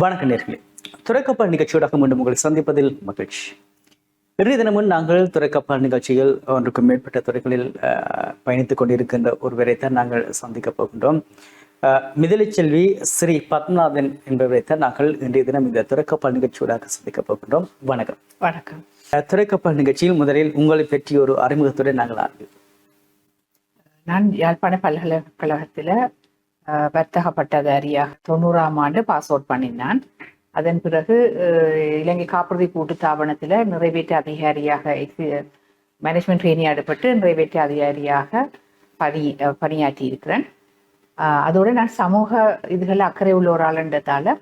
வணக்க நேர்களே. துறைக்கப்பால் நிகழ்ச்சியோடாக மீண்டும் உங்களை சந்திப்பதில் மகிழ்ச்சி. இன்றைய தினமும் நாங்கள் துறைக்கப்பால் நிகழ்ச்சியில் ஒன்றுக்கும் மேற்பட்ட துறைகளில் பயணித்துக் கொண்டிருக்கின்ற ஒருவரைத்தான் நாங்கள் சந்திக்கப் போகின்றோம். மிதிலைச்செல்வி ஸ்ரீ பத்மநாதன் என்பவரைத்தான் நாங்கள் இன்றைய தினம் இந்த துறைக்கப்பால் நிகழ்ச்சியோடாக சந்திக்கப் போகின்றோம். வணக்கம். வணக்கம். துறைக்கப்பால் நிகழ்ச்சியில் முதலில் உங்களை பற்றிய ஒரு அறிமுகத்துடன் நாங்கள் ஆரம்பிப்போம். நான் யாழ்ப்பாண பல்கலைக்கழகத்தில் வர்த்தக பட்டதாரியாக தொண்ணூறாம் ஆண்டு பாஸ் அவுட் பண்ணினான் அதன் பிறகு இலங்கை காப்புறுதி கூட்டு தாபனத்தில் நிறைவேற்று அதிகாரியாக மேனேஜ்மெண்ட் ட்ரெயினி அடுப்பட்டு நிறைவேற்று அதிகாரியாக பணி பணியாற்றி இருக்கிறேன் அதோடு அதோட நான் சமூக இதுகளில் அக்கறை உள்ளவராளன்றதால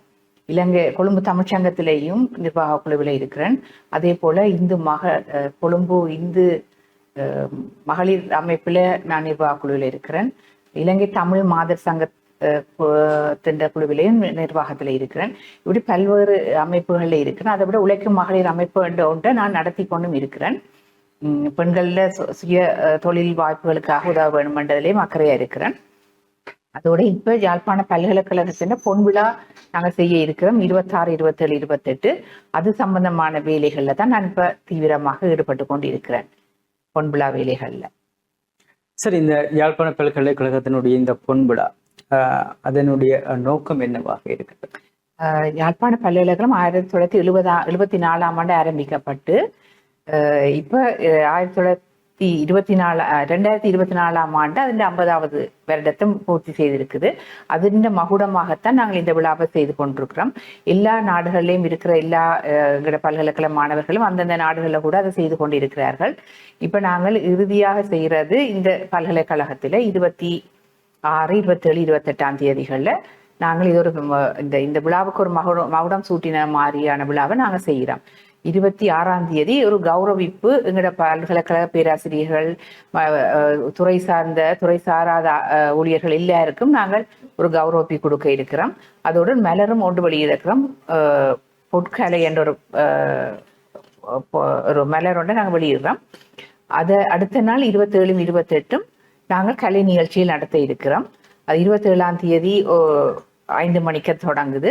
இலங்கை கொழும்பு தமிழ்ச்சங்கத்திலேயும் நிர்வாக குழுவில் இருக்கிறேன். அதே போல இந்து மக அஹ், கொழும்பு இந்து மகளிர் அமைப்பில் நான் நிர்வாக குழுவில் இருக்கிறேன். இலங்கை தமிழ் மாதர் சங்க திண்ட குழுவிலையும் நிர்வாகத்தில் இருக்கிறேன். இப்படி பல்வேறு அமைப்புகளில் இருக்கிறேன். அதை விட உழைக்கும் மகளிர் அமைப்பு என்ற ஒன்றை நான் நடத்தி கொண்டும் இருக்கிறேன். உம், பெண்கள்ல சு- சுய தொழில் வாய்ப்புகளுக்காக உதவ வேணுமென்றதிலேயும் அக்கறையா இருக்கிறேன். அதோட இப்ப யாழ்ப்பாண பல்கலைக்கழகத்தின் பொன் விழா நாங்கள் செய்ய இருக்கிறோம். இருபத்தாறு இருபத்தேழு இருபத்தெட்டு. அது சம்பந்தமான வேலைகளில் தான் நான் இப்போ தீவிரமாக ஈடுபட்டு கொண்டு இருக்கிறேன் பொன் விழா வேலைகள்ல. சரி இந்த யாழ்ப்பாண பல்கலைக்கழகத்தினுடைய இந்த பொன் விழா. அதனுடைய நோக்கம் என்னவாக இருக்கிறது? ஆஹ் யாழ்ப்பாண பல்கலைக்கழகம் ஆயிரத்தி தொள்ளாயிரத்தி எழுபதா எழுபத்தி நாலாம் ஆண்டு ஆரம்பிக்கப்பட்டு இப்போ இப்ப அஹ், ஆயிரத்தி தொள்ளாயிரத்தி இருபத்தி நாலு அஹ், ரெண்டாயிரத்தி இருபத்தி நாலாம் ஆண்டு அதில் ஐம்பதாவது வருடத்தை பூர்த்தி செய்திருக்குது. அதின் மகுடமாகத்தான் நாங்கள் இந்த விழாவை செய்து கொண்டிருக்கிறோம். எல்லா நாடுகளிலும் இருக்கிற எல்லா எங்களோட பல்கலைக்கழக மாணவர்களும் அந்தந்த நாடுகளில் கூட அதை செய்து கொண்டிருக்கிறார்கள். இப்ப நாங்கள் இறுதியாக செய்யறது இந்த பல்கலைக்கழகத்தில் இருபத்தி ஆறு இருபத்தேழு இருபத்தெட்டாம் தேதிகள்ல நாங்கள் இது ஒரு இந்த இந்த விழாவுக்கு ஒரு மகுடம் மகுடம் சூட்டின மாதிரியான விழாவை நாங்கள் செய்கிறோம். இருபத்தி ஆறாம் தேதி ஒரு கௌரவிப்பு எங்களோட பல்கலைக்கழக பேராசிரியர்கள் துறை சார்ந்த துறை சாராத ஊழியர்கள் எல்லாருக்கும் நாங்கள் ஒரு கௌரவிப்பு கொடுக்க இருக்கிறோம். அதோடு மலரும் ஒன்று வெளியிடுக்கிறோம் அஹ், பொற்கலை என்ற ஒரு அஹ், ஒரு மலர் ஒன்றை நாங்கள் வெளியிடுறோம். அதை அடுத்த நாள் இருபத்தேழும் இருபத்தெட்டும் நாங்கள் கலை நிகழ்ச்சியில் நடத்த இருக்கிறோம். அது இருபத்தேழாம் தேதி ஐந்து மணிக்கு தொடங்குது.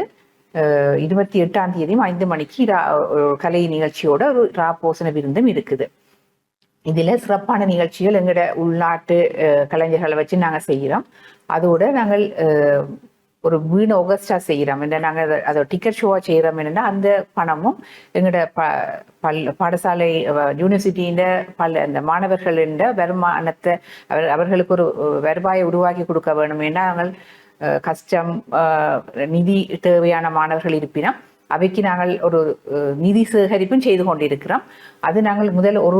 இருபத்தி எட்டாம் தேதியும் ஐந்து மணிக்கு ரா- கலை நிகழ்ச்சியோட ஒரு ரா போசன விருந்தும் இருக்குது. இதுல சிறப்பான நிகழ்ச்சிகள் எங்களோட உள்நாட்டு அஹ், கலைஞர்களை வச்சு நாங்க செய்கிறோம். அதோட நாங்கள் அஹ், ஒரு வீண் ஒகஸ்டா செய்கிறோம் இந்த நாங்கள் அதை- அதை டிக்கெட் ஷோவா செய்கிறோம் என்னன்னா அந்த பணமும் எங்களோட ப பல் பாடசாலை யூனிவர்சிட்டியின் பல அந்த மாணவர்களின் வருமானத்தை அவர் அவர்களுக்கு ஒரு வருவாயை உருவாக்கி கொடுக்க வேணும். ஏன்னா நாங்கள் அஹ், கஷ்டம் நிதி தேவையான மாணவர்கள் இருப்பினும் அவைக்கு நாங்கள் ஒரு நிதி சேகரிப்பும் செய்து கொண்டிருக்கிறோம். அது நாங்கள் முதல் ஒரு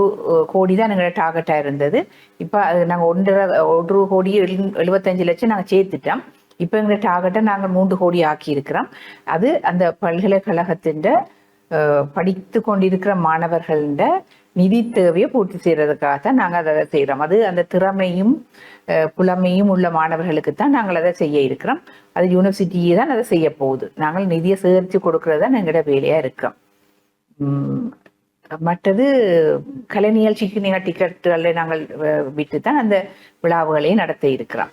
கோடி தான் எங்களோட டார்கெட்டாக இருந்தது. இப்போ அது நாங்கள் ஒன்றரை ஒரு கோடி எழு- எழுபத்தஞ்சு லட்சம் நாங்கள் சேர்த்துட்டோம். இப்போ எங்களோட டார்கெட்டை நாங்கள் மூன்று கோடி ஆக்கி இருக்கிறோம் அது அந்த பல்கலைக்கழகத்தின் படித்து கொண்டிருக்கிற மாணவர்கள நிதி தேவையை பூர்த்தி செய்யறதுக்காக தான் நாங்கள் அதை செய்கிறோம் அது அந்த திறமையும் புலமையும் உள்ள மாணவர்களுக்கு தான் நாங்கள் அதை செய்ய இருக்கிறோம். அது யூனிவர்சிட்டியே தான் அதை செய்ய போகுது. நாங்கள் நிதியை சேகரித்து கொடுக்கறது தான் எங்களோட வேலையாக இருக்கோம் மற்றது கலை நிகழ்ச்சிக்கு நீங்கள் டிக்கெட்டுகளை நாங்கள் விட்டு தான் அந்த விழாவுகளையும் நடத்த இருக்கிறோம்.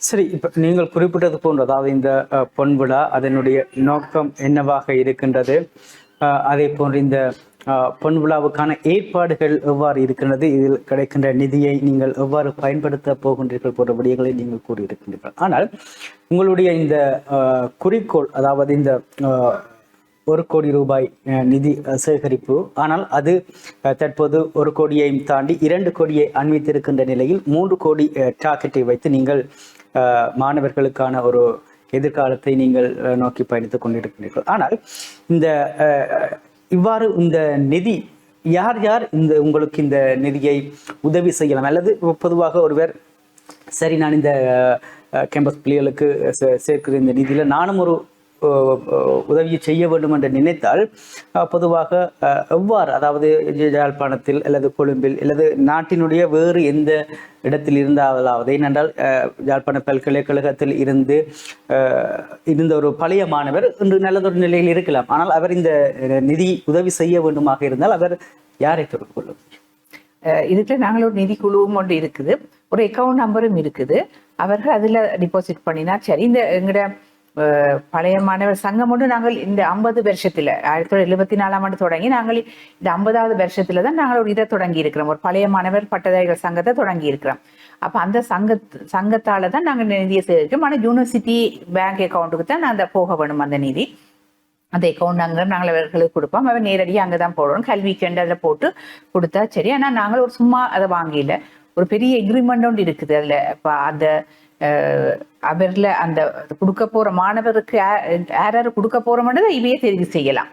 சரி இப்போ நீங்கள் குறிப்பிட்டது போன்ற அதாவது இந்த பொன் பொன்விழா அதனுடைய நோக்கம் என்னவாக இருக்கின்றது? அதே போன்று இந்த பொன் பொன்விழாவுக்கான ஏற்பாடுகள் எவ்வாறு இருக்கின்றது? இதில் கிடைக்கின்ற நிதியை நீங்கள் எவ்வாறு பயன்படுத்த போகின்றீர்கள் போன்ற விடயங்களை நீங்கள் கூறியிருக்கின்றீர்கள். ஆனால் உங்களுடைய இந்த குறிக்கோள் அதாவது இந்த ஒரு கோடி ரூபாய் நிதி சேகரிப்பு ஆனால் அது தற்போது ஒரு கோடியையும் தாண்டி இரண்டு கோடியை அண்மித்திருக்கின்ற நிலையில் மூன்று கோடி டார்கெட்டை வைத்து நீங்கள் மாணவர்களுக்கான ஒரு எதிர்காலத்தை நீங்கள் நோக்கி பயணித்துக் கொண்டிருக்கிறீர்கள். ஆனால் இந்த அஹ், இவ்வாறு இந்த நிதி யார் யார் இந்த உங்களுக்கு இந்த நிதியை உதவி செய்யலாம்? அல்லது பொதுவாக ஒருவர் சரி நான் இந்த கேம்பஸ் பிள்ளைகளுக்கு சேர்க்கிற இந்த நிதியில் நானும் ஒரு உதவியை செய்ய வேண்டும் என்று நினைத்தால் பொதுவாக அஹ், எவ்வாறு அதாவது யாழ்ப்பாணத்தில் அல்லது கொழும்பில் அல்லது நாட்டினுடைய வேறு எந்த இடத்தில் இருந்தாலாவது ஏனென்றால் அஹ், யாழ்ப்பாண பல்கலைக்கழகத்தில் இருந்து அஹ், இருந்த ஒரு பழைய மாணவர் இன்று நல்லதொரு நிலையில் இருக்கலாம். ஆனால் அவர் இந்த நிதி உதவி செய்ய வேண்டுமாக இருந்தால் அவர் யாரை தொடர்பு கொள்ள அஹ் இதுல நாங்கள் ஒரு நிதி குழுவும் ஒன்று இருக்குது. ஒரு அக்கவுண்ட் நம்பரும் இருக்குது. அவர்கள் அதுல டிபாசிட் பண்ணினா சரி. இந்த எங்கட பழைய மாணவர் சங்கம் ஒன்று நாங்கள் இந்த ஐம்பது வருஷத்துல ஆயிரத்தி தொள்ளாயிரத்தி எழுபத்தி நாலாம் ஆண்டு தொடங்கி நாங்கள் இந்த ஐம்பதாவது வருஷத்துல தான் நாங்கள் ஒரு இதை தொடங்கி இருக்கிறோம். ஒரு பழைய மாணவர் பட்டதாரிகள் சங்கத்தை தொடங்கி இருக்கிறோம். அப்ப அந்த சங்க சங்கத்தால தான் நாங்கள் நிதியை சேகரிக்கிறோம். ஆனால் யூனிவர்சிட்டி பேங்க் அக்கௌண்ட்டுக்கு தான் அந்த போக வேணும் அந்த நிதி. அந்த அக்கௌண்ட் அங்கே நாங்கள் அவர்களுக்கு கொடுப்போம். அவன் நேரடியாக அங்கே தான் போடுறோம் கல்விக்கு அதில் போட்டு கொடுத்தா சரி. ஆனால் நாங்கள் ஒரு சும்மா அதை வாங்கியில ஒரு பெரிய எக்ரிமெண்ட் ஒன்று இருக்குது அதில். இப்போ அந்த அவர்ல அந்த கொடுக்க போற மாணவருக்கு யார் யார் கொடுக்க போறோம்ன்றதை இவையே தெரிவு செய்யலாம்.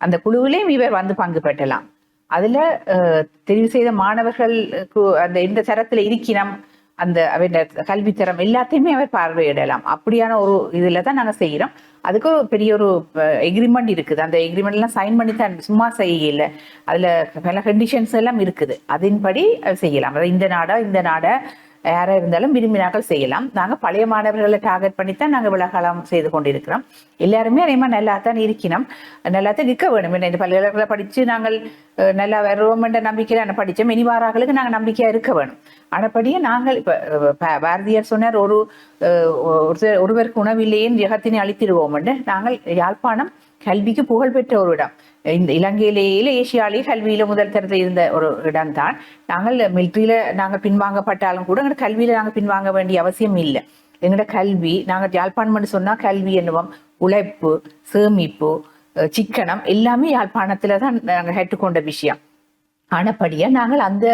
அந்த குழுவிலையும் இவர் வந்து பங்கு பெற்றலாம். அதுல அஹ், தெரிவு செய்த மாணவர்களுக்கு அந்த எந்த தரத்துல இருக்கினம் அந்த அவருடைய கல்வி தரம் எல்லாத்தையுமே அவர் பார்வையிடலாம். அப்படியான ஒரு இதுல தான் நாங்க செய்யறோம் அதுக்கு ஒரு பெரிய ஒரு எக்ரிமெண்ட் இருக்குது. அந்த எக்ரிமெண்ட் எல்லாம் சைன் பண்ணி தான் சும்மா செய்யல. அதுல பல கண்டிஷன்ஸ் எல்லாம் இருக்குது. அதன்படி செய்யலாம். அதாவது இந்த நாடா இந்த நாடா யாராக இருந்தாலும் விரும்பினாக்கள் செய்யலாம். நாங்க பழைய மாணவர்களை டார்கெட் பண்ணி தான் நாங்க விலகலாம் செய்து கொண்டிருக்கிறோம். எல்லாருமே அதே மாதிரி நல்லா தான் இருக்கணும் நல்லா தான் நிற்க வேணும் இந்த பல்கலைக்கழகங்களை படிச்சு நாங்கள் அஹ், நல்லா வருவோம் என்ற நம்பிக்கையில் நான் படிச்சோம். இனி வாராங்களுக்கு நாங்கள் நம்பிக்கையாக இருக்க வேணும். ஆனப்படியே நாங்கள் இப்ப அஹ், பாரதியார் சொன்னார் ஒரு அஹ், ஒருத்தர் ஒருவருக்கு உணவில்லையே ஜெகத்தினை அழித்திடுவோம் என்று. நாங்கள் யாழ்ப்பாணம் கல்விக்கு புகழ்பெற்ற ஒரு இடம். இந்த இலங்கையிலேயே ஏசியாலேயே கல்வியில முதல் தரத்தில் இருந்த ஒரு இடம் தான் நாங்கள் மிலிட்ரியில நாங்கள் பின்வாங்கப்பட்டாலும் கூட எங்களோட கல்வியில நாங்கள் பின்வாங்க வேண்டிய அவசியம் இல்லை. எங்களோட கல்வி நாங்கள் யாழ்ப்பாணம்னு சொன்னா கல்வி என்னவோம் உழைப்பு சேமிப்பு அஹ் சிக்கனம் எல்லாமே யாழ்ப்பாணத்துல தான் நாங்கள் கற்றுக்கொண்ட விஷயம். ஆனப்படியா நாங்கள் அந்த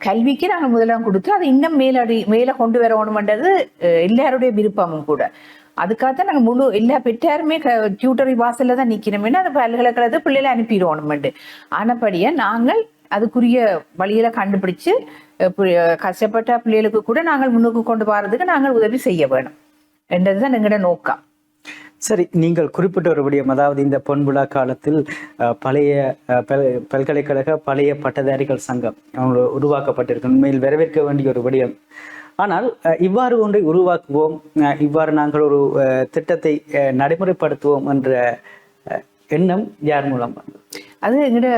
கல்விக்கு நாங்கள் முதலாம் கொடுத்து அதை இன்னும் மேலடி மேலே கொண்டு வரணும்ன்றது எல்லாருடைய விருப்பமும் கூட. அதுக்காக தான் நாங்கள் முழு எல்லா பெற்றாருமே டியூட்டரி வாசலில் தான் நிற்கணும் அது பல்கலைக்கழகத்தை பிள்ளைகளை அனுப்பிடுவோணுமெண்டு ஆனப்படியா நாங்கள் அதுக்குரிய வழியில கண்டுபிடிச்சு கஷ்டப்பட்ட பிள்ளைகளுக்கு கூட நாங்கள் முன்னுக்கு கொண்டு போறதுக்கு நாங்கள் உதவி செய்ய வேணும். என்றதுதான் எங்களோட நோக்கம். சரி நீங்கள் குறிப்பிட்ட ஒரு விடயம் அதாவது இந்த பொன் காலத்தில் அஹ், பழைய அஹ், பல்கலைக்கழக பழைய பட்டதாரிகள் சங்கம் அவங்க உருவாக்கப்பட்டிருக்கு. உண்மையில் வரவேற்க வேண்டிய ஒரு விடயம் ஆனால் இவ்வாறு ஒன்றை உருவாக்குவோம் இவ்வாறு நாங்கள் ஒரு திட்டத்தை நடைமுறைப்படுத்துவோம் என்ற எண்ணம் யார் மூலம் வந்தது? அது எங்கட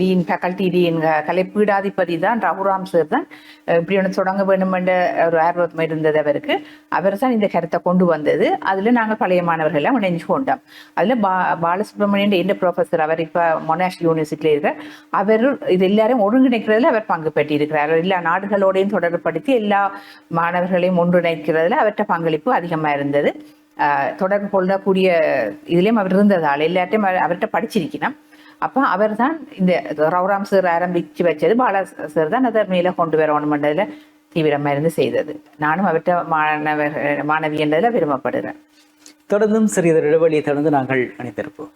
டீன் ஃபேக்கல்டி டீன் கலைப்பீடாதிபதி தான் ரகுராம் சார் தான். இப்படி ஒன்று தொடங்க வேண்டுமென்ற ஒரு ஆர்வம் இருந்தது அவருக்கு. அவர் தான் இந்த கருத்தை கொண்டு வந்தது. அதில் நாங்கள் பழைய மாணவர்கள் இணைஞ்சு கொண்டோம். அதில் பா பாலசுப்ரமணியன் எந்த ப்ரொஃபஸர் அவர் இப்போ மொனாஷ் யூனிவர்சிட்டியில இருக்கார். அவர் இது எல்லாரையும் ஒருங்கிணைக்கிறதுல அவர் பங்கு பெற்றிருக்கிறார். எல்லா நாடுகளோடையும் தொடர்புபடுத்தி எல்லா மாணவர்களையும் ஒன்றிணைக்கிறதுல அவர்கிட்ட பங்களிப்பு அதிகமாக இருந்தது. தொடர்பு கொள்ளக்கூடிய இதுலேயும் அவர் இருந்ததால் எல்லார்ட்டையும் அவர்கிட்ட படிச்சிருக்கணும். அப்ப அவர் தான் இந்த ரவுராம் சார் ஆரம்பிச்சு வச்சது பாலா சார் தான் அதை மேல கொண்டு வரணும்ன்றதுல தீவிரமா இருந்து செய்தது நானும் அவர்கிட்ட மாணவர் மாணவி என்றதுல விரும்பப்படுகிறேன் தொடர்ந்தும் சிறிதர் இடைவெளியை தொடர்ந்து நாங்கள் அணிந்திருப்போம்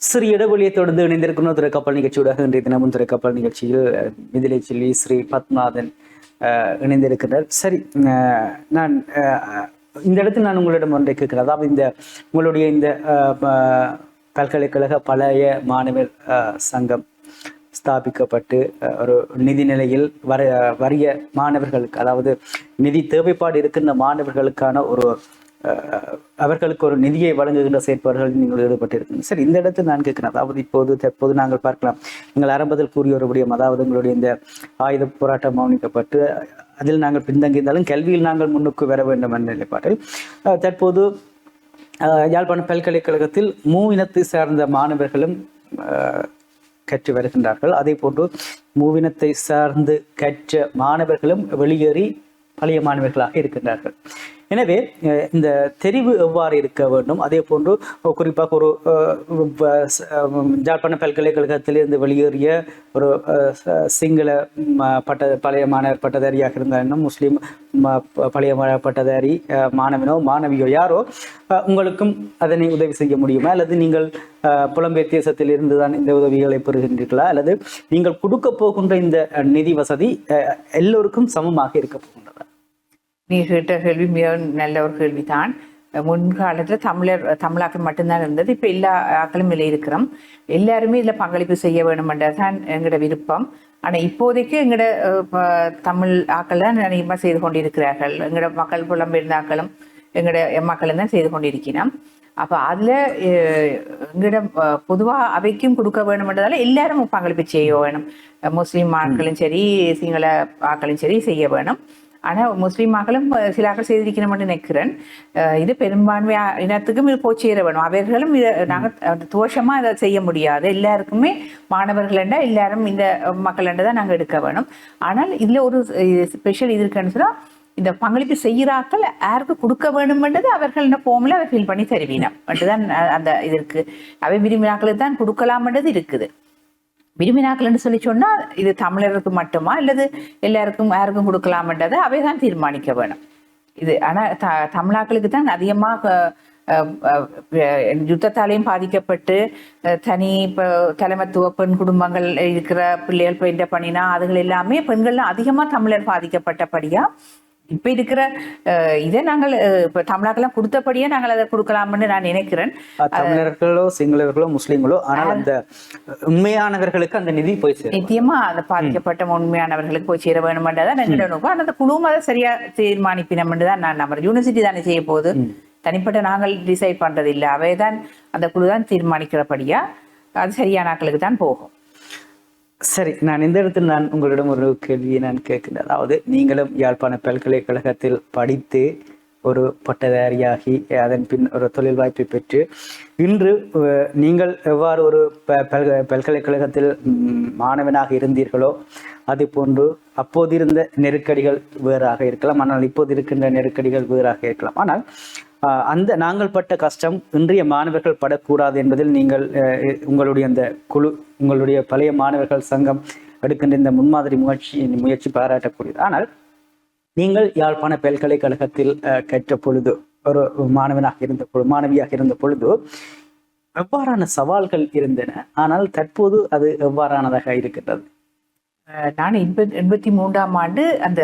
சிறிய இடைவெளியை தொடர்ந்து இணைந்திருக்கணும் திரைக்கப்பல் நிகழ்ச்சியோட இன்றைய தினமும் திரைக்கப்பல் நிகழ்ச்சியில் மிதிலை செல்வி ஸ்ரீ பத்மநாதன் இணைந்திருக்கிறார் சரி நான் இந்த இடத்தில் நான் உங்களிடம் ஒன்றை கேட்கிறேன். அதாவது இந்த உங்களுடைய இந்த பல்கலைக்கழக பழைய மாணவர் சங்கம் ஸ்தாபிக்கப்பட்டு அஹ், ஒரு நிதி நிலையில் வர வறிய மாணவர்களுக்கு அதாவது நிதி தேவைப்பாடு இருக்கின்ற மாணவர்களுக்கான ஒரு அஹ், அவர்களுக்கு ஒரு நிதியை வழங்குகின்ற செயற்பாடுகளில் நீங்கள் ஈடுபட்டிருக்கீங்க. சரி இந்த இடத்தில் நான் கேட்கிறேன். அதாவது இப்போது தற்போது நாங்கள் பார்க்கலாம். நீங்கள் ஆரம்பத்தில் கூறிய ஒரு விடயம் அதாவது உங்களுடைய இந்த ஆயுத போராட்டம் மௌனிக்கப்பட்டு அதில் நாங்கள் பின்தங்கியிருந்தாலும் கல்வியில் நாங்கள் முன்னுக்கு வர வேண்டும் என்ற நிலைப்பாட்டில். அஹ், தற்போது அஹ், யாழ்ப்பாண பல்கலைக்கழகத்தில் மூ இனத்தை சார்ந்த மாணவர்களும் அஹ், கற்று வருகின்றார்கள். அதே போன்று மூவினத்தை சார்ந்து கற்ற மாணவர்களும் வெளியேறி பழைய மாணவர்களாக இருக்கின்றார்கள். எனவே இந்த தெரிவு எவ்வாறு இருக்க வேண்டும்? அதே போன்று குறிப்பாக ஒரு ஜாப்பான ஜாழ்ப்பாண பல்கலைக்கழகத்திலிருந்து வெளியேறிய ஒரு சிங்கள பட்ட பழைய மாணவர் பட்டதாரியாக இருந்தாலும் முஸ்லீம் ம, பழைய பட்டதாரி மாணவனோ மாணவியோ யாரோ உங்களுக்கும் அதனை உதவி செய்ய முடியுமா? அல்லது நீங்கள் புலம்பெயர் தேசத்தில் இருந்து தான் இந்த உதவிகளை பெறுகின்றீர்களா? அல்லது நீங்கள் கொடுக்க போகின்ற இந்த நிதி வசதி எல்லோருக்கும் சமமாக இருக்க போகின்றதா? நீ கேட்ட கேள்வி மிக நல்ல ஒரு கேள்விதான். முன்காலத்தில் தமிழர் தமிழாக்கள் மட்டும்தான் இருந்தது. இப்ப எல்லா ஆக்களும் இதில் இருக்கிறோம். எல்லாருமே இதுல பங்களிப்பு செய்ய வேணுமென்றதுதான் எங்களோட விருப்பம். ஆனா இப்போதைக்கு எங்களோட அஹ், தமிழ் ஆக்கள் தான் அதிகமாக செய்து கொண்டிருக்கிறார்கள். எங்களோட மக்கள் புலம்பெயர்ந்த ஆக்களும் எங்களோட மக்களும் தான் செய்து கொண்டிருக்கிறோம். அப்போ அதுல அஹ், எங்களோட அஹ், பொதுவா அவைக்கும் கொடுக்க வேணுமென்றதால எல்லாரும் பங்களிப்பு செய்ய வேணும். முஸ்லீம் ஆட்களும் சரி சிங்கள ஆக்களும் சரி செய்ய வேணும். ஆனா முஸ்லீம் மக்களும் அஹ், சிலாக்கள் நினைக்கிறேன். இது பெரும்பான்மை இனத்துக்கும் இது போய் சேர வேணும். அவர்களும் இதை நாங்கள் தோஷமா இதை செய்ய முடியாது. எல்லாருக்குமே மாணவர்கள் எல்லாரும் இந்த மக்கள் தான் நாங்கள் எடுக்க வேணும். ஆனால் இதுல ஒரு ஸ்பெஷல் இது இருக்குன்னு சொன்னா இந்த பங்களிப்பு செய்கிறாக்கள் யாருக்கு கொடுக்க வேண்டும்ன்றது அவர்கள் போம்ல அவர் ஃபில் பண்ணி தருவீனம் மட்டும்தான் அந்த இது இருக்கு. அவை விரும்பினாக்களுக்கு தான் கொடுக்கலாம்ன்றது இருக்குது. விரும்பினாக்கள்னு சொல்லி சொன்னா இது தமிழருக்கு மட்டுமா? அல்லது எல்லாருக்கும் யாருக்கும் கொடுக்கலாம்ன்றதை அவை தான் தீர்மானிக்க வேணும். இது ஆனா த தமிழாக்களுக்கு தான் அதிகமாக அஹ், யுத்தத்தாலையும் பாதிக்கப்பட்டு அஹ், தனி இப்போ தலைமத்துவ பெண் குடும்பங்கள் இருக்கிற பிள்ளைகள் பெயிண்ட பண்ணினா அதுகள் எல்லாமே பெண்கள்லாம் அதிகமாக தமிழர் பாதிக்கப்பட்டபடியா இப்ப இருக்கிற இதை நாங்கள் இப்ப தமிழாக்கெல்லாம் கொடுத்தபடியே நாங்கள் அதை கொடுக்கலாம்னு நான் நினைக்கிறேன். தமிழர்களோ சிங்களவர்களோ முஸ்லீம்களோ ஆனால் அந்த உண்மையானவர்களுக்கு அந்த நிதி போய் சேரும். நிச்சயமா அந்த பாதிக்கப்பட்ட உண்மையானவர்களுக்கு போய் சேர வேணுமென்றதான் எங்களோட நோக்கம். ஆனா அந்த குழுவும் அதை சரியா தீர்மானிப்பினம்னு தான் நான் நம்புறேன். யூனிவர்சிட்டி தானே செய்ய போகுது. தனிப்பட்ட நாங்கள் டிசைட் பண்றது இல்லை அவை தான் அந்த குழு தான் தீர்மானிக்கிறபடியா அது சரியான ஆட்களுக்கு தான் போகும். சரி நான் இந்த இடத்தில் நான் உங்களிடம் ஒரு கேள்வியை நான் கேட்கிறேன். அதாவது நீங்களும் யாழ்ப்பாண பல்கலைக்கழகத்தில் படித்து ஒரு பட்டதாரியாகி அதன் பின் ஒரு தொழில் வாய்ப்பை பெற்று இன்று நீங்கள் எவ்வாறு ஒரு ப- பல்க- பல்கலைக்கழகத்தில் மாணவனாக இருந்தீர்களோ அது போன்று அப்போது இருந்த நெருக்கடிகள் வேறாக இருக்கலாம். ஆனால் இப்போது இருக்கின்ற நெருக்கடிகள் வேறாக இருக்கலாம். ஆனால் அந்த நாங்கள் பட்ட கஷ்டம் இன்றைய மாணவர்கள் படக்கூடாது என்பதில் நீங்கள் அஹ், உங்களுடைய அந்த குழு உங்களுடைய பழைய மாணவர்கள் சங்கம் எடுக்கின்ற இந்த முன்மாதிரி முயற்சி முயற்சி பாராட்டக்கூடியது. ஆனால் நீங்கள் யாழ்ப்பாண பல்கலைக்கழகத்தில் அஹ், கற்ற பொழுது ஒரு மாணவனாக இருந்த பொழுது மாணவியாக இருந்த பொழுது எவ்வாறான சவால்கள் இருந்தன? ஆனால் தற்போது அது எவ்வாறானதாக இருக்கின்றது? அஹ் நான் எண்பத் எண்பத்தி மூன்றாம் ஆண்டு அந்த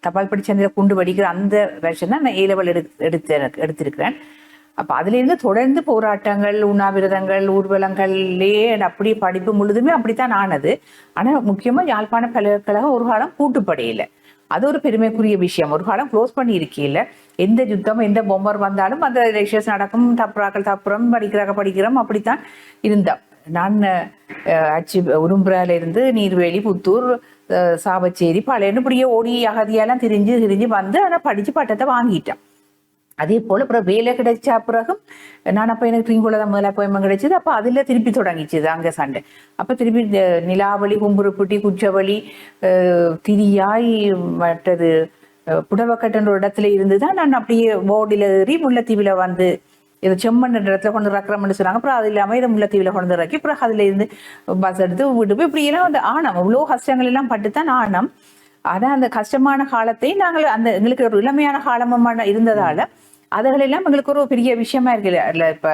தபால் படிச்சந்திர குண்டு படிக்கிற அந்த வருஷம் தான் நான் ஏ லெவல் எடு எடுத்து எடுத்திருக்கிறேன். அப்போ அதுல இருந்து தொடர்ந்து போராட்டங்கள் உண்ணாவிரதங்கள் ஊர்வலங்கள்லேயே அப்படி படிப்பு முழுதுமே அப்படித்தான் ஆனது. ஆனா முக்கியமா யாழ்ப்பாண பல்கலைக்கழகம் ஒரு காலம் கூட்டுப்படையில. அது ஒரு பெருமைக்குரிய விஷயம். ஒரு காலம் க்ளோஸ் பண்ணி எந்த யுத்தம் எந்த பொம்பர் வந்தாலும் அந்த எலெக்ஷன்ஸ் நடக்கும். தப்புறாக்கள் தப்புறம் படிக்கிறாங்க படிக்கிறோம். அப்படித்தான் இருந்தோம். நான் அஹ், அச்சு உரும்புறால இருந்து நீர்வேலி புத்தூர் சாவச்சேரி பழையன்னு இப்படியே ஓடி அகதியெல்லாம் திரிஞ்சு திரிஞ்சு வந்து ஆனால் படித்து பட்டத்தை வாங்கிட்டேன் அதே போல் அப்புறம் வேலை கிடைச்ச பிறகும் நான் அப்போ எனக்கு ட்ரீங்குள்ள முதல்ல அப்பாயின்மெண்ட் கிடைச்சது அப்போ அதில் திருப்பி தொடங்கிச்சுது அங்கே சண்டை அப்போ திருப்பி இந்த நிலாவளி கும்புருப்புட்டி குச்சவழி திரியாய் மற்றது புடவக்கட்டன்ற ஒரு இடத்துல இருந்து தான் நான் அப்படியே போர்டில் ஏறி முல்லைத்தீவில் வந்து இது செம்மண் இடத்துல கொண்டு இறக்குறோம்னு சொன்னாங்க. அப்புறம் அது இல்லாமல் இதை முல்லைத்தீவில் கொண்டு இறக்கி அப்புறம் அதுல இருந்து பஸ் எடுத்து வீட்டு போய் இப்படி எல்லாம் வந்து ஆணம் இவ்வளோ கஷ்டங்கள் எல்லாம் பட்டு தான் ஆனம் ஆனா அந்த கஷ்டமான காலத்தை நாங்கள் அந்த எங்களுக்கு ஒரு இளமையான காலமான இருந்ததால அதுகளெல்லாம் எங்களுக்கு ஒரு பெரிய விஷயமா இருக்கு. இல்ல இப்ப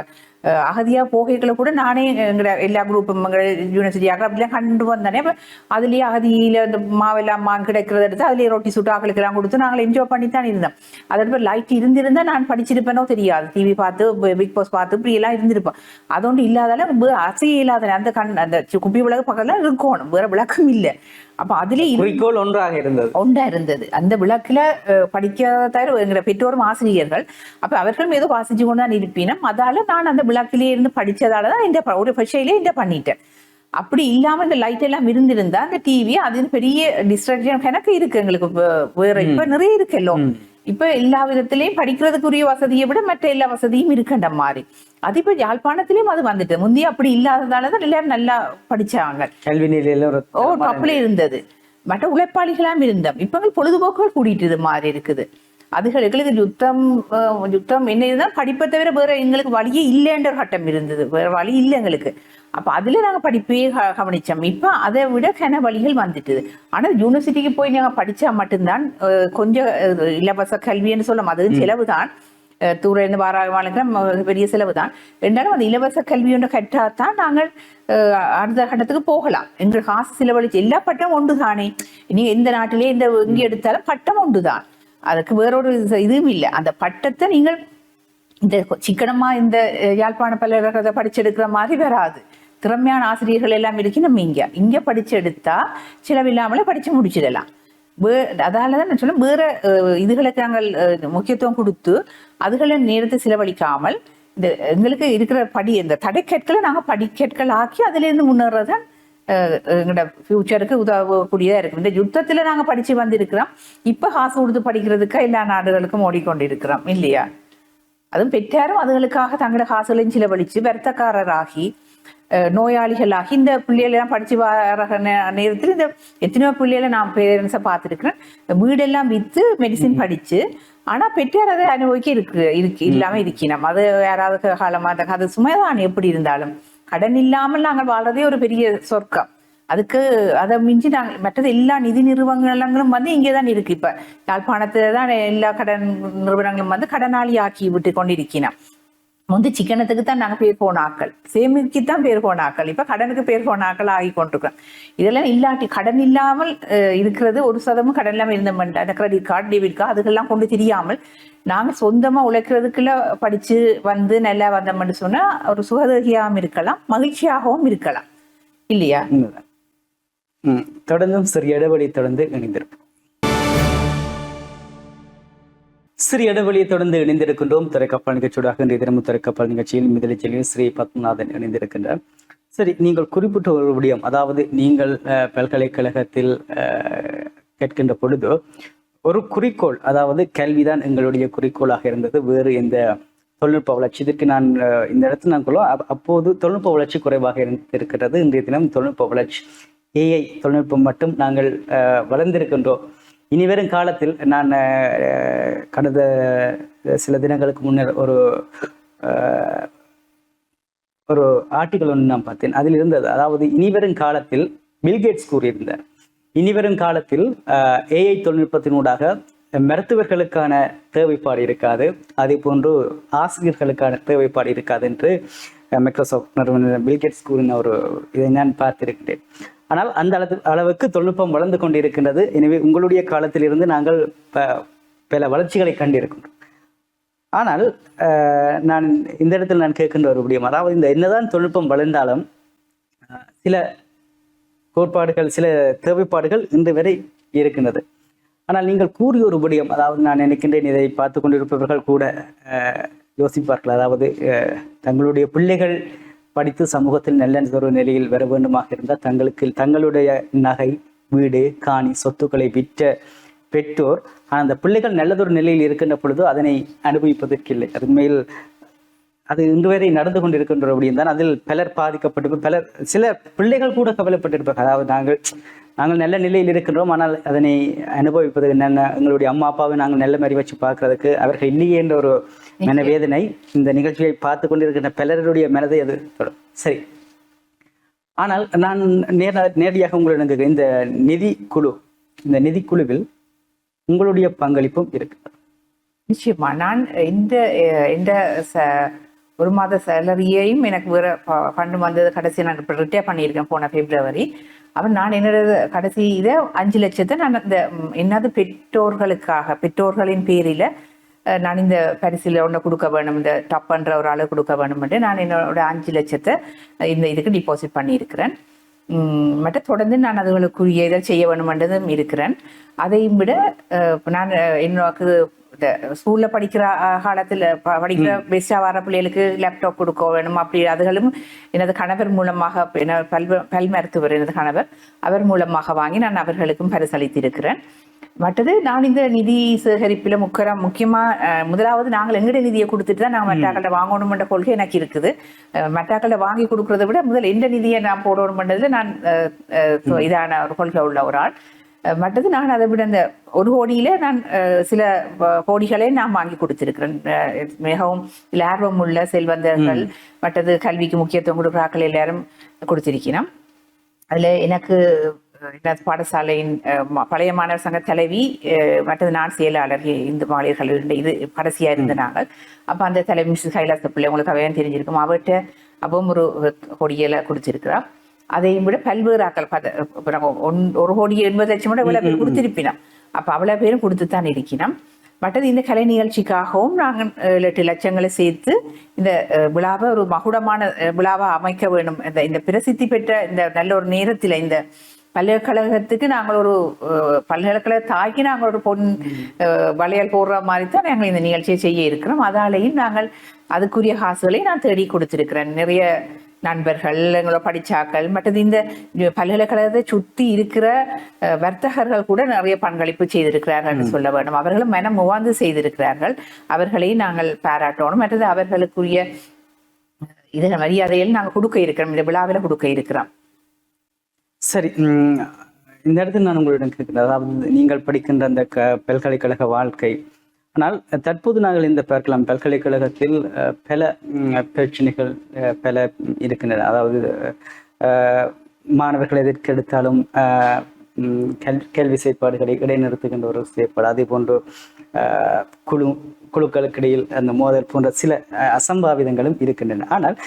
அஹ், அகதியா போகைகளை கூட நானே எங்களோட எல்லா குரூப்பும் யூனிவர்சிட்டி ஆக அப்படிலாம் கண்டு வந்தானே அப்ப அதுலயே அகதியில இந்த மாவெல்லாம் மா கிடைக்கிறத எடுத்து அதுலயே ரொட்டி சுட்டு ஆக்களுக்கு எல்லாம் கொடுத்து நாங்கள் என்ஜாய் பண்ணி தான் இருந்தோம் அதோட லைட் இருந்திருந்தா நான் படிச்சிருப்பேனோ தெரியாது டிவி பார்த்து பிக் பாஸ் பார்த்து இப்படி எல்லாம் இருந்திருப்பேன் அதோண்டு இல்லாதால வே- அசைய இல்லாத அந்த கண் அந்த குப்பி விளக்கு பக்கத்துல இருக்கணும் வேற விளக்கம் இல்லை அப்ப அதுலயே இரு- குறிக்கோள் ஒன்றாக இருந்தது. ஒன்றா இருந்தது. அந்த விளக்குல அஹ், படிக்க தவிர எங்கிற பெற்றோரும் ஆசிரியர்கள். அப்ப அவர்களும் ஏதோ வாசிச்சு கொண்டு தான் இருப்பினும் அதால நான் அந்த விளக்கிலே இருந்து படிச்சதால தான் இந்த ஒரு பரீட்சையிலே இந்த பண்ணிட்டேன். அப்படி இல்லாம இந்த லைட் எல்லாம் இருந்திருந்தா அந்த டிவி அது பெரிய டிஸ்ட்ராக்ஷன் எனக்கு இருக்கு எங்களுக்கு. வேற இப்ப நிறைய இருக்குல்லோ இப்ப எல்லா விதத்திலையும் படிக்கிறதுக்குரிய வசதியை விட மற்ற எல்லா வசதியும் இருக்குன்ற மாதிரி. அது இப்ப யாழ்ப்பாணத்திலயும் அது வந்துட்டு. முந்தைய அப்படி இல்லாததாலதான் எல்லாரும் நல்லா படிச்சாங்க. கல்வி நிலையில ஓ இருந்தது. மற்ற உழைப்பாளிகளாம் இருந்தோம். இப்ப பொழுதுபோக்குகள் கூடிட்டு மாறி இருக்குது. அதுகள் எங்களுக்கு யுத்தம் யுத்தம் என்ன இருந்தால் படிப்பை தவிர வேற எங்களுக்கு வழியே இல்லைன்ற ஒரு கட்டம் இருந்தது. வேற வழி இல்லை எங்களுக்கு. அப்ப அதுல நாங்க படிப்பே க- கவனிச்சோம். இப்ப அதை விட கன வழிகள் வந்துட்டுது. ஆனா யூனிவர்சிட்டிக்கு போய் நாங்க படிச்சா மட்டும்தான் கொஞ்சம் இலவச கல்வின்னு சொல்லலாம் அது செலவு தான் தூர இருந்து வாராக பெரிய செலவு தான் ரெண்டாலும் அந்த இலவச கல்வி ஒன்று கற்றாதான் நாங்கள் அஹ், அடுத்த கட்டத்துக்கு போகலாம் என்று காசு செலவழிச்சு எல்லா பட்டம் ஒன்று தானே நீங்க எந்த நாட்டிலே இந்த எங்கே எடுத்தாலும் பட்டம் ஒன்று தான் அதுக்கு வேறொரு இது- இதுவும் இல்லை. அந்த பட்டத்தை நீங்கள் இந்த சிக்கனமா இந்த யாழ்ப்பாண பல்கலைக்கழகத்தை படிச்செடுக்கிற மாதிரி வராது. திறமையான ஆசிரியர்கள் எல்லாம் இருக்கு நம்ம இங்க. இங்க படிச்சு எடுத்தா செலவில்லாமலே படிச்சு முடிச்சிடலாம். வே அதால தான் நான் சொல்ல வேற இதுகளுக்கு நாங்கள் முக்கியத்துவம் கொடுத்து அதுகளை நேரத்தை செலவழிக்காமல் இந்த எங்களுக்கு இருக்கிற படி இந்த தடைக்கற்களை நாங்கள் படிக்கற்கள் ஆக்கி அதுல இருந்து முன்னேறதான் அஹ், எங்களோட ஃபியூச்சருக்கு உதவக்கூடியதா இருக்கும். இந்த யுத்தத்துல நாங்க படிச்சு வந்திருக்கிறோம். இப்ப காசு கொடுத்து படிக்கிறதுக்கு எல்லா நாடுகளுக்கும் ஓடிக்கொண்டிருக்கிறோம் இல்லையா? அதுவும் பெற்றாரும் அதுகளுக்காக தங்களோட காசுகளையும் செலவழிச்சு வருத்தக்காரராகி நோயாளிகளாகி இந்த பிள்ளைகளை எல்லாம் படிச்சு வர நேரத்தில் இந்த எத்தனையோ பிள்ளைகளை நான் பேரண்ட்ஸை பார்த்துருக்கிறேன். வீடெல்லாம் வித்து மெடிசின் படிச்சு ஆனா பெற்றார் அதை அனுபவிக்க இருக்கு இருக்கு இல்லாம இருக்கணும் அது யாராவது காலமா அந்த அது சுமைதான். எப்படி இருந்தாலும். கடன் இல்லாமல் நாங்கள் வாழ்றதே ஒரு பெரிய சொர்க்கம். அதுக்கு அதை மிஞ்சி நாங்கள் மற்றது எல்லா நிதி நிறுவனங்களும் வந்து இங்கே தான் இருக்கு. இப்ப யாழ்ப்பாணத்துல தான் எல்லா கடன் நிறுவனங்களும் வந்து கடனாளி ஆக்கி விட்டு கொண்டிருக்கிறோம் முந்தி சிக்கனத்துக்கு தான் நாங்கள் பேர் போனாக்கள் சேமிக்கு தான் பேர் போனாக்கள் இப்போ இப்ப கடனுக்கு பேர் போனாக்கள் ஆகி கொண்டிருக்கோம் இதெல்லாம் இல்லாட்டி கடன் இல்லாமல் அஹ், இருக்கிறது ஒரு சதமும் கடன் இல்லாமல் இருந்த அந்த கிரெடிட் கார்டு டெபிட் கார்டு அதுக்கெல்லாம் கொண்டு தெரியாமல் நாங்க சொந்தமா உழைக்கிறதுக்குள்ள படிச்சு வந்து நல்லா வந்தோம்னு சொன்னா ஒரு சுகதகியாகவும் இருக்கலாம் மகிழ்ச்சியாகவும் இருக்கலாம். இல்லையா? தொடர்ந்தும் சிறு இடைவெளி தொடர்ந்து இணைந்திருக்கும் சிறு இடைவெளியை தொடர்ந்து இணைந்திருக்கின்றோம். திரைக்கப்பல் நிகழ்ச்சியோடாக இன்றைய தினமும் திரைக்கப்பல் நிகழ்ச்சியில் மிதலிச்செல்வி ஸ்ரீ பத்மநாதன் இணைந்திருக்கின்றார். சரி நீங்கள் குறிப்பிட்ட ஒரு விடயம் அதாவது நீங்கள் பல்கலைக்கழகத்தில் அஹ், கேட்கின்ற பொழுது ஒரு குறிக்கோள் அதாவது கல்விதான் எங்களுடைய குறிக்கோளாக இருந்தது. வேறு எந்த தொழில்நுட்ப வளர்ச்சி இதற்கு நான் இந்த இடத்துல நான் சொல்லுவோம் அப்போது தொழில்நுட்ப வளர்ச்சி குறைவாக இருந்திருக்கிறது. இன்றைய தினம் தொழில்நுட்ப வளர்ச்சி ஏஐ தொழில்நுட்பம் மட்டும் நாங்கள் அஹ், வளர்ந்திருக்கின்றோம். இனி வரும் காலத்தில் நான் கடந்த சில தினங்களுக்கு முன்னர் ஒரு ஒரு ஆர்டிகல் ஒன்று நான் பார்த்தேன். அதில் இருந்தது அதாவது இனிவரும் காலத்தில் பில்கேட்ஸ் கூறியிருந்தார். இனிவரும் காலத்தில் ஏஐ தொழில்நுட்பத்தினூடாக மருத்துவர்களுக்கான தேவைப்பாடு இருக்காது. அதே போன்று ஆசிரியர்களுக்கான தேவைப்பாடு இருக்காது என்று மைக்ரோசாஃப்ட் நிறுவனர் பில்கேட்ஸ் கூறின ஒரு இதை நான் பார்த்திருக்கிறேன். ஆனால் அந்த அளவு அளவுக்கு தொழில்நுட்பம் வளர்ந்து கொண்டிருக்கின்றது. எனவே உங்களுடைய காலத்திலிருந்து நாங்கள் ப- பல வளர்ச்சிகளை கண்டிருக்கின்றோம். ஆனால் நான் இந்த இடத்தில் நான் கேட்கின்ற ஒரு விடயம் அதாவது இந்த என்னதான் தொழில்நுட்பம் வளர்ந்தாலும் சில கோட்பாடுகள் சில தேவைப்பாடுகள் இன்று வரை இருக்கின்றது. ஆனால் நீங்கள் கூறிய ஒரு விடயம் அதாவது நான் நினைக்கின்றேன் இதை பார்த்து கொண்டிருப்பவர்கள் கூட யோசிப்பார்கள். அதாவது தங்களுடைய பிள்ளைகள் படித்து சமூகத்தில் நல்ல ஒரு நிலையில் வர வேண்டுமாக இருந்தால் தங்களுக்கு தங்களுடைய நகை வீடு காணி சொத்துக்களை விற்ற பெற்றோர் ஆனால் அந்த பிள்ளைகள் நல்லதொரு நிலையில் இருக்கின்ற பொழுது அதனை அனுபவிப்பதற்கில்லை அது உண்மையில் அது இன்று வரை நடந்து கொண்டிருக்கின்ற அப்படியும் தான் அதில் பலர் பாதிக்கப்பட்டு பலர் சில பிள்ளைகள் கூட கவலைப்பட்டிருப்பார்கள். அதாவது நாங்கள் நாங்கள் நல்ல நிலையில் இருக்கின்றோம் ஆனால் அதனை அனுபவிப்பது என்னென்ன எங்களுடைய அம்மா அப்பாவை நாங்கள் நல்ல மாதிரி வச்சு பார்க்கறதுக்கு அவர்கள் இல்லையே என்ற ஒரு மனவேதனை இந்த நிகழ்ச்சியை பார்த்து கொண்டிருக்கின்ற பலருடைய மனதை அது தொடும். சரி. ஆனால் நான் நேர நேரடியாக உங்களிடம் கேட்கிறேன் இந்த நிதி குழு இந்த நிதி குழுவில் உங்களுடைய பங்களிப்பும் இருக்கு நிச்சயமா. நான் இந்த இந்த ச- ஒரு மாத சேலரியையும் எனக்கு வேற ஃபண்டு வந்தது. கடைசி நான் இப்போ ரிட்டையர் பண்ணியிருக்கேன். போன பிப்ரவரி அப்போ நான் என்னோட கடைசி இதை அஞ்சு லட்சத்தை நான் இந்த என்னது பெற்றோர்களுக்காக பெற்றோர்களின் பேரில் நான் இந்த பரிசில் ஒன்று கொடுக்க வேணும் இந்த டப்புன்ற ஒரு ஆளு கொடுக்க வேணும்னு நான் என்னோட அஞ்சு லட்சத்தை இந்த இதுக்கு டிபாசிட் பண்ணியிருக்கிறேன். மற்ற தொடர்ந்து நான் அதுகளுக்குரிய இதை செய்ய வேணுமென்றதும் இருக்கிறேன். அதையும் விட நான் அஹ், எனக்கு இந்த ஸ்கூல்ல படிக்கிற காலத்துல படிக்கிற பெஸ்டா வர பிள்ளைகளுக்கு லேப்டாப் கொடுக்க வேணும் அப்படி அதுகளும் எனது கணவர் மூலமாக பல் பல் மருத்துவர் எனது கணவர் அவர் மூலமாக வாங்கி நான் அவர்களுக்கும் பரிசளித்திருக்கிறேன். மற்றது நான் இந்த நிதி சேகரிப்பில் முக்கிய முக்கியமா முதலாவது நாங்கள் எங்கட நிதியை கொடுத்துட்டு தான் நாங்கள் மற்றாக்கள்கிட்ட வாங்கணுமென்ற கொள்கை எனக்கு இருக்குது. அஹ், மற்றாக்கள்கிட்ட வாங்கி கொடுக்கறத விட முதல் எந்த நிதியை நான் போடணுமென்றதுல நான் அஹ், அஹ், so இதான ஒரு கொள்கை உள்ள ஒரு ஆள். மற்றது நான் அதை விட இந்த ஒரு கோடியில நான் சில கோடிகளை நான் வாங்கி கொடுத்திருக்கிறேன். மிகவும் இதில் ஆர்வம் உள்ள செல்வந்தர்கள் மற்றது கல்விக்கு முக்கியத்துவம் கொடுக்குறாக்கள் எல்லாரும் கொடுத்திருக்கிறோம். அதுல எனக்கு பாடசாலையின் பழைய மாணவர் சங்க தலைவி அஹ், மற்றது நான் செயலாளர் இந்து இருந்த இது கடைசியா இருந்த நாங்கள். அப்ப அந்த தலைவி மிஸ் கைலாச பிள்ளை உங்களுக்கு அவையும் தெரிஞ்சிருக்கும். அவர்கிட்ட அப்பவும் ஒரு கொடியில கொடுத்திருக்கிறா அதையும் விட பல்வேறு ஆக்கள் பத- ஒன்- ஒரு கோடி எண்பது லட்சம் கூட இவ்வளவு பேர் கொடுத்திருப்பினோம். அப்ப அவ்வளவு பேரும் கொடுத்துத்தான் இருக்கிறோம் மற்றது இந்த கலை நிகழ்ச்சிக்காகவும் நாங்கள் ஏழு எட்டு லட்சங்களை சேர்த்து இந்த விழாவை ஒரு மகுடமான விழாவை அமைக்க வேணும் இந்த இந்த பிரசித்தி பெற்ற இந்த நல்ல ஒரு நேரத்தில் இந்த பல்கலைக்கழகத்துக்கு நாங்கள் ஒரு அஹ், பல்கலைக்கழக தாக்கி நாங்கள் ஒரு பொன் அஹ், வளையல் போடுற மாதிரி தான் நாங்கள் இந்த நிகழ்ச்சியை செய்ய இருக்கிறோம். அதாலேயும் நாங்கள் அதுக்குரிய காசுகளை நான் தேடி கொடுத்திருக்கிறேன். நிறைய நண்பர்கள் எங்களோட படிச்சாக்கள் மற்றது இந்த பல்கலைக்கழகத்தை சுத்தி இருக்கிற வர்த்தகர்கள் கூட நிறைய பங்களிப்பு செய்திருக்கிறார்கள் சொல்ல வேண்டும் அவர்களும் மனம் முவாந்து செய்திருக்கிறார்கள். அவர்களை நாங்கள் பாராட்டணும். மற்றது அவர்களுக்குரிய இதர மரியாதையில் நாங்கள் கொடுக்க இருக்கிறோம். இந்த விழாவில் கொடுக்க இருக்கிறோம். சரி உம், இந்த இடத்தில் நான் உங்களிடம் கேட்கிறேன். அதாவது நீங்கள் படிக்கின்ற அந்த க பல்கலைக்கழக வாழ்க்கை ஆனால் தற்போது நாங்கள் இந்த பார்க்கலாம். பல்கலைக்கழகத்தில் பல பிரச்சனைகள் பல இருக்கின்றன. அதாவது மாணவர்கள் எதற்கெடுத்தாலும் கல் கேள்வி செயற்பாடுகளை இடைநிறுத்துகின்ற ஒரு செயற்பாடு. அதே போன்று குழு குழுக்களுக்கிடையில் அந்த மோதல் போன்ற சில அசம்பாவிதங்களும் இருக்கின்றன. ஆனால்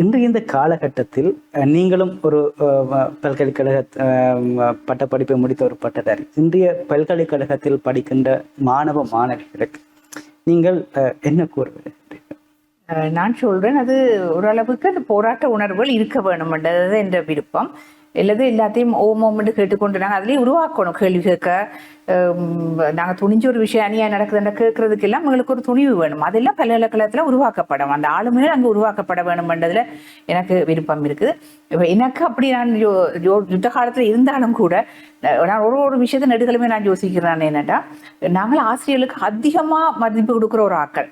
இன்றைய இந்த காலகட்டத்தில் அஹ், நீங்களும் ஒரு அஹ், பல்கலைக்கழக அஹ், பட்டப்படிப்பை முடித்த ஒரு பட்டதாரி. இன்றைய பல்கலைக்கழகத்தில் படிக்கின்ற மாணவ மாணவிகளுக்கு நீங்கள் அஹ், என்ன கூறுவது அஹ் நான் சொல்றேன் அது ஓரளவுக்கு அந்த போராட்ட உணர்வுகள் இருக்க வேணும்ன்றது என்ற விருப்பம். எல்லாது எல்லாத்தையும் ஓமோமென்று கேட்டுக்கொண்டு நாங்கள் அதுலேயே உருவாக்கணும் கேள்வி கேட்க நாங்கள் துணிஞ்ச ஒரு விஷயம் அநியாயம் நடக்குதுன்ற கேட்கறதுக்கு எல்லாம் எங்களுக்கு ஒரு துணிவு வேணும் அதெல்லாம் பல்கலைக்கழகத்தில் உருவாக்கப்படும் அந்த ஆளுமைகள் அங்கே உருவாக்கப்பட வேணும்ன்றதுல எனக்கு விருப்பம் இருக்குது எனக்கு அப்படி நான் யோ- யுத்த காலத்தில் இருந்தாலும் கூட நான் ஒரு ஒரு விஷயத்தை நெடுகளுமே நான் யோசிக்கிறேன் என்னன்னா நாங்கள் ஆசிரியர்களுக்கு அதிகமாக மதிப்பு கொடுக்குற ஒரு ஆக்கள்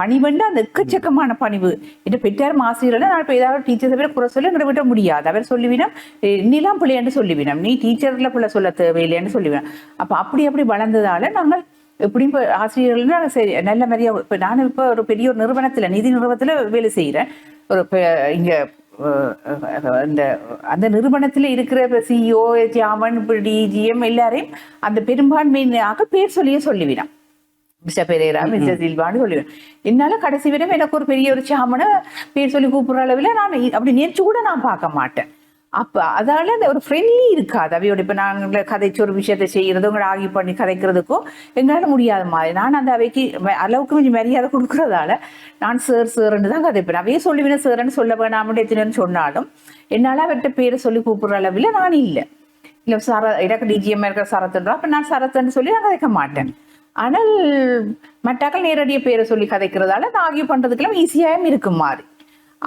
பணிவுண்டு அந்த எக்கச்சக்கமான பணிவு. என்ற பெற்றாரும் ஆசிரியர்கள் நான் இப்போ ஏதாவது டீச்சர்ஸை பேர் குறை சொல்லி எங்களை விட முடியாது. அவர் சொல்லிவினம் நீலாம் பிள்ளைன்னு சொல்லிவிடும். நீ டீச்சர்ல பிள்ளை சொல்ல தேவையில்லைன்னு சொல்லிவிடும். அப்போ அப்படி அப்படி வளர்ந்ததால நாங்கள் எப்படியும் இப்போ ஆசிரியர்கள் சரி நல்ல மாதிரியா இப்போ நான் இப்போ ஒரு பெரிய ஒரு நிறுவனத்தில் நிதி நிறுவனத்தில் வேலை செய்கிறேன் ஒரு இங்கே இந்த அந்த நிறுவனத்தில் இருக்கிற சிஇஓ ஜாமன் டிஜிஎம் எல்லாரையும் அந்த பெரும்பான்மையாக பேர் சொல்லியே சொல்லிவிடும். மிஸ்டர் பெரேரா மிஸ்டர் சில்வான்னு சொல்லுவேன் என்னால கடைசி வரை எனக்கு ஒரு பெரிய ஒரு சாமனை பேர் சொல்லி கூப்பிடுற அளவில் நான் அப்படி நேர்ச்சி கூட நான் பார்க்க மாட்டேன். அப்ப அதால அந்த ஒரு ஃப்ரெண்ட்லி இருக்காது. அவையோட இப்ப நாங்கள் கதைச்சு ஒரு விஷயத்தை செய்யறதும் உங்களை ஆகி பண்ணி கதைக்கிறதுக்கும் எங்களால முடியாத மாதிரி. நான் அந்த அவைக்கு அளவுக்கு கொஞ்சம் மரியாதை கொடுக்கறதால நான் சேர் சேர்ன்னு தான் கதைப்பேன். அவையே சொல்லுவேன் சேர்ன்னு சொல்ல வேணாம்னு எத்தனைன்னு சொன்னாலும் என்னால அவர்கிட்ட பேரை சொல்லி கூப்பிடுற அளவில் நான் இல்லை. இல்ல சர எனக்கு டிஜிஎம் இருக்கிற சரத்துன்றா அப்ப நான் சரத்துன்னு சொல்லி நான் கதைக்க மாட்டேன். ஆனால் மட்டாக்கள் நேரடியாக பேரை சொல்லி கதைக்கிறதால நான் ஆகிய பண்ணுறதுக்கெல்லாம் ஈஸியாகவும் இருக்கும் மாதிரி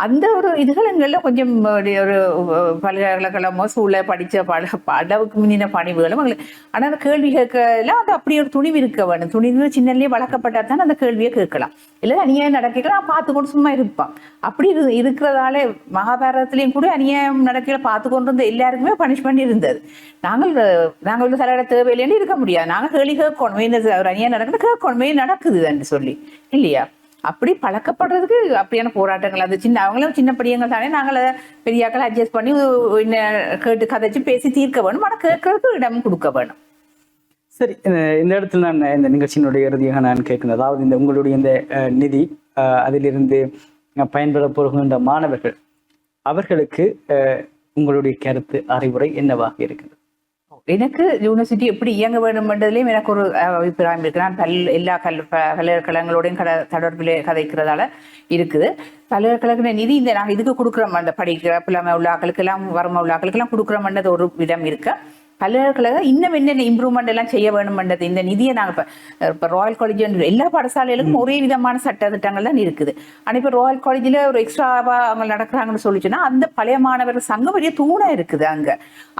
அந்த ஒரு இதுகளங்களில் கொஞ்சம் ஒரு பல்கலைக்கழகமோ சூழ படித்த பல அளவுக்கு முன்னின பணிவுகளும் எங்களுக்கு ஆனால் அந்த கேள்வி கேட்கலாம் அது அப்படி ஒரு துணிவு இருக்க வேணும். துணிவு சின்னலேயே வளர்க்கப்பட்டால் தான் அந்த கேள்வியை கேட்கலாம். இல்லை அநியாயம் நடக்கலாம் நான் பார்த்து கொண்டு சும்மா இருப்பான். அப்படி இரு இருக்கிறதால மகாபாரதத்துலேயும் கூட அநியாயம் நடக்கல பார்த்து கொண்டு இருந்த எல்லாருக்குமே பனிஷ்மெண்ட் இருந்தது. நாங்கள் நாங்கள் உள்ள தலையிட தேவையில்லைன்னு இருக்க முடியாது. நாங்கள் கேள்வி கேட்கணும். என்ன ஒரு அநியாயம் நடக்குது கேட்கணும். நடக்குதுன்னு சொல்லி. இல்லையா? அப்படி பழக்கப்படுறதுக்கு அப்படியான போராட்டங்கள். அது சின்ன அவங்களும் சின்ன படியங்கள் தானே. நாங்கள் பெரியாக்கள் அட்ஜஸ்ட் பண்ணி என்ன கேட்டு கதைச்சு பேசி தீர்க்க வேணும். ஆனால் கேட்கறதுக்கு இடம் கொடுக்க வேணும். சரி இந்த- இடத்துல நான் இந்த நிகழ்ச்சியினுடைய இறுதியாக நான் கேட்கிறேன் அதாவது இந்த உங்களுடைய இந்த நிதி அஹ், அதிலிருந்து பயன்பெற போகின்ற மாணவர்கள் அவர்களுக்கு உங்களுடைய கருத்து அறிவுரை என்னவாக இருக்கிறது எனக்கு யூனிவர்சிட்டி எப்படி இயங்க வேண்டும்ன்றதுலேயும் எனக்கு ஒரு அஹ், அபிப்பிராயம் இருக்கு. நான் பல் எல்லா கல் பல்கலைக்கழகங்களோடையும் கட தொடர்பில் கதைக்கிறதால இருக்குது. பல்கலைக்கழக நிதி இந்த நாங்கள் இதுக்கு கொடுக்குறோம். அந்த படிக்கிற பிள்ளைமை உள்ள ஆக்களுக்கெல்லாம் வறுமை உள்ள ஆக்களுக்கெல்லாம் கொடுக்குறோம்ன்றது ஒரு விதம் இருக்கு. பல்கலைக்கழகம் இன்னும் என்னென்ன இம்ப்ரூவ்மெண்ட் எல்லாம் செய்ய வேணும்ன்றது இந்த நிதியை நாங்கள் இப்போ இப்போ ராயல் காலேஜ் எல்லா பாடசாலைகளுக்கும் ஒரே விதமான சட்ட திட்டங்கள் தான் இருக்குது. ஆனால் இப்போ ராயல் காலேஜில் ஒரு எக்ஸ்ட்ராவா அவங்க நடக்கிறாங்கன்னு சொல்லிச்சுன்னா அந்த பழைய மாணவர் சங்கம் பெரிய தூணா இருக்குது அங்க.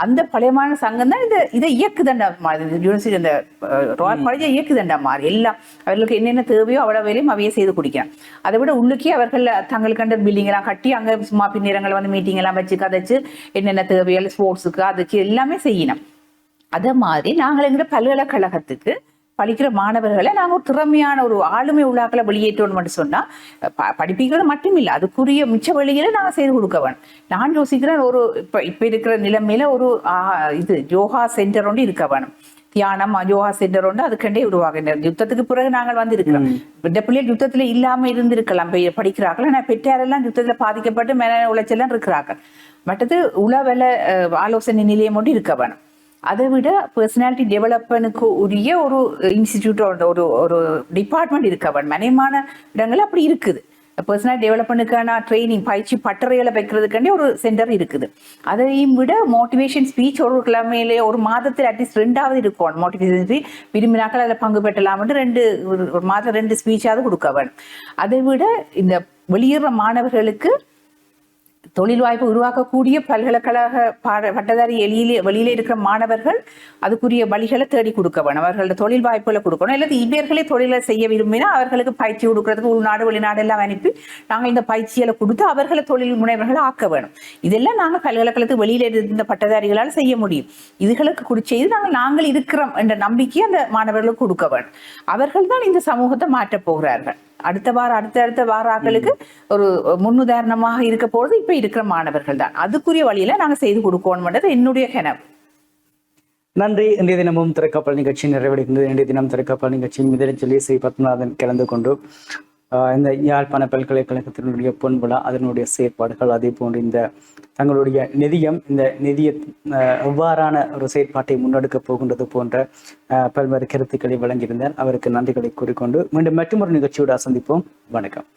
அந்த பழைய மாணவர் சங்கம் தான் இந்த இதை இயக்குதண்டா மாதிரி யூனிவர்சிட்டி அந்த ராயல் காலேஜை இயக்குதண்டா மாதிரி. எல்லாம் அவர்களுக்கு என்னென்ன தேவையோ அவ்வளவு வேலையும் அவையே செய்து குடிக்கிறேன் அதை விட உள்ளுக்கே அவர்கள் தங்களுக்கு அந்த பில்டிங் எல்லாம் கட்டி அங்க சும்மா பின்னிறங்கள் வந்து மீட்டிங் எல்லாம் வச்சு கதைச்சு என்னென்ன தேவையோ ஸ்போர்ட்ஸுக்கு அதுக்கு எல்லாமே செய்யணும். அதே மாதிரி நாங்கள் எங்கிட்ட பல்கலைக்கழகத்துக்கு படிக்கிற மாணவர்களை நாங்கள் ஒரு திறமையான ஒரு ஆளுமை உள்ளாக்களை வெளியேற்றணும் மட்டும் சொன்னா ப- படிப்பிக்கிறது மட்டும் இல்லை அதுக்குரிய மிச்ச வழிகளை நாங்கள் செய்து கொடுக்க வேணும் நான் யோசிக்கிறேன் ஒரு இப்போ இப்போ இருக்கிற நிலைமையில ஒரு இது யோகா சென்டர் ஒன்று இருக்க வேணும். தியானம் யோகா சென்டர் ஒன்று அதுக்கண்டே உருவாகின்ற யுத்தத்துக்கு பிறகு நாங்கள் வந்து இருக்கிறோம் இந்த பிள்ளைகள் யுத்தத்துல இல்லாம இருந்திருக்கலாம். படிக்கிறார்கள். ஆனால் பெற்றாரெல்லாம் யுத்தத்துல பாதிக்கப்பட்டு மேல உளைச்செல்லாம் இருக்கிறார்கள். மற்றது உளவல ஆலோசனை நிலையம் ஒன்று இருக்க வேணும். அதை விட பர்சனாலிட்டி டெவலப்மெண்ட்டுக்கு உரிய ஒரு இன்ஸ்டிடியூட் ஒரு ஒரு டிபார்ட்மெண்ட் இருக்கு அவன். மனைமான இடங்கள் அப்படி இருக்குது. பர்சனல் டெவலப்மெண்ட்டுக்கான ட்ரைனிங் பயிற்சி பட்டறைகளை வைக்கிறதுக்காண்டி ஒரு சென்டர் இருக்குது. அதையும் விட மோட்டிவேஷன் ஸ்பீச் ஒரு கிழமையிலே ஒரு மாதத்தில் அட்லீஸ்ட் ரெண்டாவது இருக்கும் மோட்டிவேஷன் ஸ்பீச் விரும்பினாக்கள் அதில் பங்கு பெற்றலாம்னு ரெண்டு ஒரு ஒரு மாதம் ரெண்டு ஸ்பீச்சாவது கொடுக்க வேணும் அதை விட இந்த வெளியேற மாணவர்களுக்கு தொழில் வாய்ப்பு உருவாக்கக்கூடிய பல்கலைக்கழக பாட பட்டதாரி எளியிலே வெளியில இருக்கிற மாணவர்கள் அதுக்குரிய வழிகளை தேடி கொடுக்க வேணும் அவர்களோட தொழில் வாய்ப்புகளை கொடுக்கணும். அல்லது இவர்களே தொழிலை செய்ய விரும்பினா அவர்களுக்கு பயிற்சி கொடுக்கறதுக்கு உள்நாடு வெளிநாடு எல்லாம் அனுப்பி நாங்கள் இந்த பயிற்சிகளை கொடுத்து அவர்களை தொழில் முனைவர்களை ஆக்க வேணும் இதெல்லாம் நாங்கள் பல்கலைக்கழகத்துக்கு வெளியில இருந்த பட்டதாரிகளால் செய்ய முடியும். இதுகளுக்கு குடிச்செய்து நாங்கள் நாங்கள் இருக்கிறோம் என்ற நம்பிக்கையை அந்த மாணவர்களுக்கு கொடுக்க வேணும் அவர்கள் தான் இந்த சமூகத்தை மாற்றப் போகிறார்கள். அடுத்த வாரம் அடுத்த அடுத்த வாராக்களுக்கு ஒரு முன்னுதாரணமாக இருக்க போறது இப்ப இருக்கிற மாணவர்கள் தான் அதுக்குரிய வழியில நாங்க செய்து கொடுக்கணும்ன்றது என்னுடைய கனவு. நன்றி. இன்றைய தினமும் திரைக்கப்பல் நிகழ்ச்சி நிறைவடைகின்றது இன்றைய தினம் திரைக்கப்பல் நிகழ்ச்சியின் முதலில் ஸ்ரீ பத்மநாதன் கலந்து கொண்டு இந்த யாழ்ப்பாண பல்கலைக்கழகத்தினுடைய பொன் விழா அதனுடைய செயற்பாடுகள் அதே போன்று இந்த தங்களுடைய நிதியம் இந்த நிதிய எவ்வாறான ஒரு செயற்பாட்டை முன்னெடுக்கப் போகின்றது போன்ற பல்வேறு கருத்துக்களை வழங்கியிருந்தார். அவருக்கு நன்றிகளை கூறிக்கொண்டு மீண்டும் மற்றொரு நிகழ்ச்சியோடு சந்திப்போம். வணக்கம்.